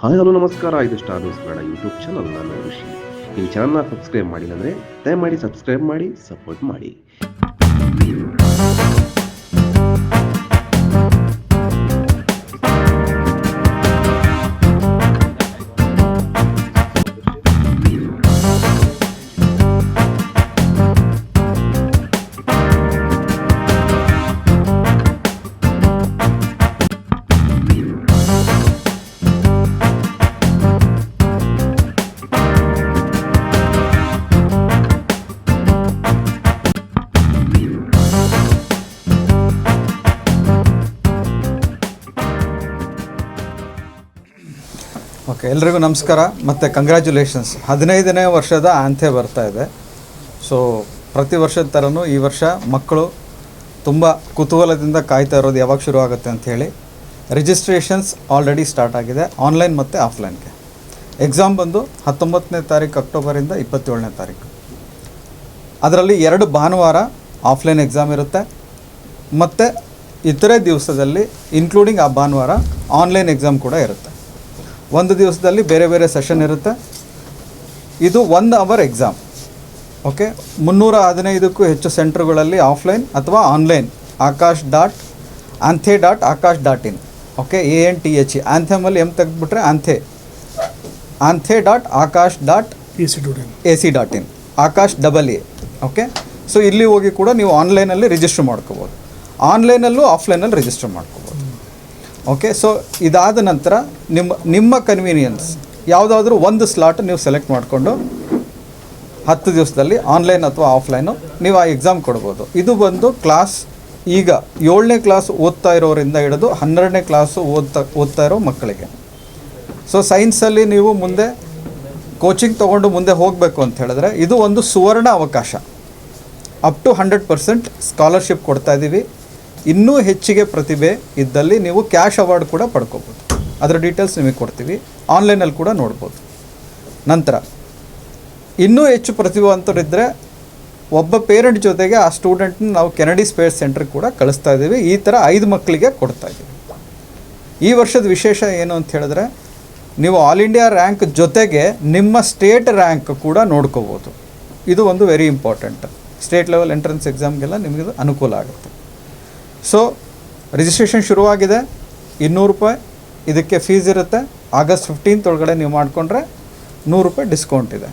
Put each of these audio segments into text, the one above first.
Hi, hello, ನಮಸ್ಕಾರ. ಇದು star news Kannada YouTube channel. ನಾನು ಋಷಿ. ಈ ಚಾನಲ್ನ ಸಬ್ಸ್ಕ್ರೈಬ್ ಮಾಡಿಲ್ಲ ಅಂದರೆ ದಯಮಾಡಿ ಸಬ್ಸ್ಕ್ರೈಬ್ ಮಾಡಿ ಸಪೋರ್ಟ್ ಮಾಡಿ. ಓಕೆ ಎಲ್ರಿಗೂ ನಮಸ್ಕಾರ. ಮತ್ತು ಕಂಗ್ರ್ಯಾಚುಲೇಷನ್ಸ್ ಹದಿನೈದನೇ ವರ್ಷದ ಆಂಥೆ ಬರ್ತಾ ಇದೆ. ಸೊ ಪ್ರತಿ ವರ್ಷದ ಥರನೂ ಈ ವರ್ಷ ಮಕ್ಕಳು ತುಂಬ ಕುತೂಹಲದಿಂದ ಕಾಯ್ತಾ ಇರೋದು ಯಾವಾಗ ಶುರು ಆಗುತ್ತೆ ಅಂತ ಹೇಳಿ ರಿಜಿಸ್ಟ್ರೇಷನ್ಸ್ ಆಲ್ರೆಡಿ ಸ್ಟಾರ್ಟ್ ಆಗಿದೆ ಆನ್ಲೈನ್ ಮತ್ತು ಆಫ್ಲೈನ್ಗೆ ಎಕ್ಸಾಮ್ ಬಂದು ಹತ್ತೊಂಬತ್ತನೇ ತಾರೀಕು ಅಕ್ಟೋಬರಿಂದ ಇಪ್ಪತ್ತೇಳನೇ ತಾರೀಕು. ಅದರಲ್ಲಿ ಎರಡು ಭಾನುವಾರ ಆಫ್ಲೈನ್ ಎಕ್ಸಾಮ್ ಇರುತ್ತೆ. ಮತ್ತು ಇತರೆ ದಿವಸದಲ್ಲಿ ಇನ್ಕ್ಲೂಡಿಂಗ್ ಆ ಭಾನುವಾರ ಆನ್ಲೈನ್ ಎಕ್ಸಾಮ್ ಕೂಡ ಇರುತ್ತೆ. ಒಂದು ದಿವಸದಲ್ಲಿ ಬೇರೆ ಬೇರೆ ಸೆಷನ್ ಇರುತ್ತೆ. ಇದು ಒಂದು ಅವರ್ ಎಕ್ಸಾಮ್ ಓಕೆ ಮುನ್ನೂರ ಹದಿನೈದಕ್ಕೂ ಹೆಚ್ಚು ಸೆಂಟ್ರ್ಗಳಲ್ಲಿ ಆಫ್ಲೈನ್ ಅಥವಾ online Aakash dot ANTHE dot Aakash dot in okay A N T H E ಆಂಥೆಮಲ್ಲಿ M ತೆಗೆದ್ಬಿಟ್ರೆ ANTHE ANTHE dot Aakash dot A C dot in A C dot in Aakash double A okay so ಇಲ್ಲಿ ಹೋಗಿ ಕೂಡ ನೀವು ಆನ್ಲೈನಲ್ಲಿ register ಮಾಡ್ಕೋಬೋದು. ಆನ್ಲೈನಲ್ಲೂ ಆಫ್ಲೈನಲ್ಲಿ register ಮಾಡ್ಕೋಬೋದು. Okay so ಇದಾದ ನಂತರ ನಿಮ್ಮ ನಿಮ್ಮ ಕನ್ವೀನಿಯನ್ಸ್ ಯಾವುದಾದ್ರೂ ಒಂದು ಸ್ಲಾಟ್ ನೀವು ಸೆಲೆಕ್ಟ್ ಮಾಡಿಕೊಂಡು ಹತ್ತು ದಿವಸದಲ್ಲಿ ಆನ್ಲೈನ್ ಅಥವಾ ಆಫ್ಲೈನು ನೀವು ಆ ಎಕ್ಸಾಮ್ ಕೊಡ್ಬೋದು. ಇದು ಬಂದು ಕ್ಲಾಸ್ ಈಗ ಏಳನೇ ಕ್ಲಾಸ್ ಓದ್ತಾ ಇರೋರಿಂದ ಹಿಡಿದು ಹನ್ನೆರಡನೇ ಕ್ಲಾಸು ಓದ್ತಾ ಓದ್ತಾ ಇರೋ ಮಕ್ಕಳಿಗೆ. ಸೊ ಸೈನ್ಸಲ್ಲಿ ನೀವು ಮುಂದೆ ಕೋಚಿಂಗ್ ತೊಗೊಂಡು ಮುಂದೆ ಹೋಗಬೇಕು ಅಂತ ಹೇಳಿದ್ರೆ ಇದು ಒಂದು ಸುವರ್ಣ ಅವಕಾಶ. Up to hundred percent scholarship ಕೊಡ್ತಾ ಇದ್ದೀವಿ ಇನ್ನೂ ಹೆಚ್ಚಿಗೆ ಪ್ರತಿಭೆ ಇದ್ದಲ್ಲಿ ನೀವು ಕ್ಯಾಶ್ ಅವಾರ್ಡ್ ಕೂಡ ಪಡ್ಕೋಬೋದು. ಅದರ ಡೀಟೇಲ್ಸ್ ನಿಮಗೆ ಕೊಡ್ತೀವಿ. ಆನ್ಲೈನಲ್ಲಿ ಕೂಡ ನೋಡ್ಬೋದು. ನಂತರ, ಇನ್ನೂ ಹೆಚ್ಚು ಪ್ರತಿಭಾವಂತರಿದ್ದರೆ ಒಬ್ಬ ಪೇರೆಂಟ್ ಜೊತೆಗೆ ಆ ಸ್ಟೂಡೆಂಟ್ನ ನಾವು ಕೆನಡಿ ಸ್ಪೇಸ್ ಸೆಂಟ್ರಿಗೆ ಕೂಡ ಕಳಿಸ್ತಾ ಇದ್ದೀವಿ. ಈ ಥರ ಐದು ಮಕ್ಕಳಿಗೆ ಕೊಡ್ತಾ ಇದ್ದೀವಿ. ಈ ವರ್ಷದ ವಿಶೇಷ ಏನು ಅಂತ ಹೇಳಿದ್ರೆ, ನೀವು ಆಲ್ ಇಂಡಿಯಾ ರ್ಯಾಂಕ್ ಜೊತೆಗೆ ನಿಮ್ಮ ಸ್ಟೇಟ್ ರ್ಯಾಂಕ್ ಕೂಡ ನೋಡ್ಕೋಬೋದು. ಇದು ಒಂದು very important state level entrance ಎಕ್ಸಾಮ್ಗೆಲ್ಲ ನಿಮಗೆ ಅನುಕೂಲ ಆಗುತ್ತೆ. ಸೊ ರಿಜಿಸ್ಟ್ರೇಷನ್ ಶುರುವಾಗಿದೆ. ಇನ್ನೂರು ರೂಪಾಯಿ. ಇದಕ್ಕೆ ಫೀಸ್ ಇರುತ್ತೆ. ಆಗಸ್ಟ್ ಫಿಫ್ಟೀನ್ತ್ ಒಳಗಡೆ ನೀವು ಮಾಡಿಕೊಂಡ್ರೆ ನೂರು ರೂಪಾಯಿ ಡಿಸ್ಕೌಂಟ್ ಇದೆ.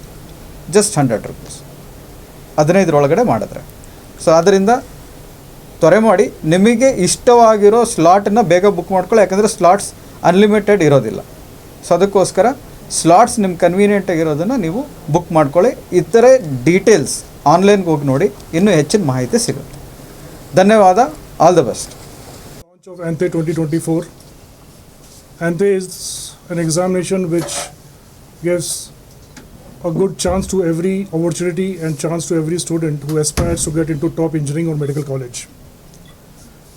ಜಸ್ಟ್ ಹಂಡ್ರೆಡ್ ರುಪೀಸ್ ಹದಿನೈದರೊಳಗಡೆ ಮಾಡಿದ್ರೆ. ಸೊ ಅದರಿಂದ ತ್ವರೆ ಮಾಡಿ, ನಿಮಗೆ ಇಷ್ಟವಾಗಿರೋ ಸ್ಲಾಟನ್ನು ಬೇಗ ಬುಕ್ ಮಾಡ್ಕೊಳ್ಳಿ. ಯಾಕಂದರೆ ಸ್ಲಾಟ್ಸ್ ಅನ್ಲಿಮಿಟೆಡ್ ಇರೋದಿಲ್ಲ. ಸೊ ಅದಕ್ಕೋಸ್ಕರ ಸ್ಲಾಟ್ಸ್ ನಿಮ್ಮ ಕನ್ವೀನಿಯೆಂಟಾಗಿರೋದನ್ನು ನೀವು ಬುಕ್ ಮಾಡ್ಕೊಳ್ಳಿ. ಇತರೆ ಡೀಟೇಲ್ಸ್ ಆನ್ಲೈನ್ಗೆ ಹೋಗಿ ನೋಡಿ. ಇನ್ನೂ ಹೆಚ್ಚಿನ ಮಾಹಿತಿ ಸಿಗುತ್ತೆ. ಧನ್ಯವಾದ. All the best launch of twenty twenty ANTHE 2024. ANTHE is an examination which gives a good chance to every opportunity and chance to every student who aspires to get into top engineering or medical college.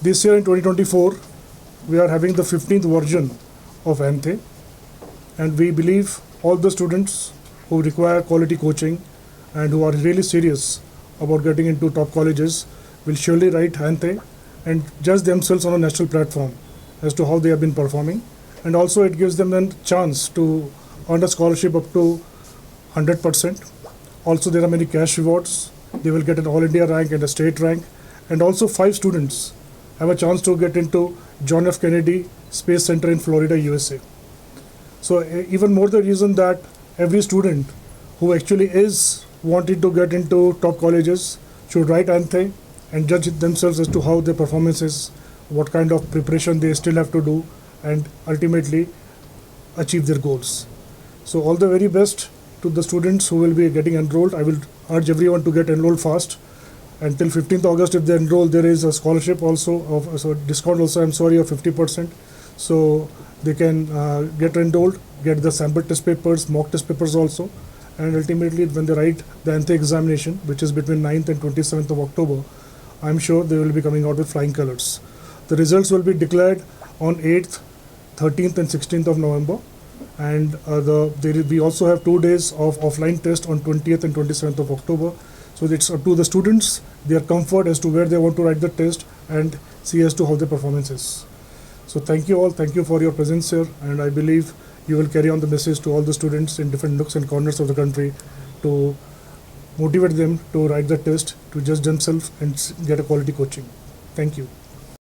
This year in 2024, we are having the 15th version of ANTHE and we believe all the students who require quality coaching and who are really serious about getting into top colleges will surely write ANTHE and judge themselves on a national platform as to how they have been performing. And also, it gives them a chance to earn a scholarship up to 100%. Also, there are many cash rewards. They will get an All India rank and a state rank. And also, five students have a chance to get into John F. Kennedy Space Center in Florida, USA. So, even more the reason that every student who actually is wanting to get into top colleges should write ANTHE and judge themselves as to how their performance is, what kind of preparation they still have to do, and ultimately achieve their goals. So, all the very best to the students who will be getting enrolled. I will urge everyone to get enrolled fast. Until 15th August, if they enroll, there is a scholarship also of so discount also. I'm sorry of 50%. So they can uh, get enrolled, get the sample test papers, mock test papers also, and ultimately when they write the ANTHE examination, which is between 9th and 27th of October, I'm sure they will be coming out with flying colors. The results will be declared on 8th, 13th, and 16th of November. And uh, the we also have two days of offline test on 20th and 27th of October. So it's up to the students, their comfort as to where they want to write the test and see as to how their performance is. So thank you all. Thank you for your presence here, and I believe you will carry on the message to all the students in different nooks and corners of the country to motivate them to write the test, to judge themselves, and get a quality coaching. Thank you.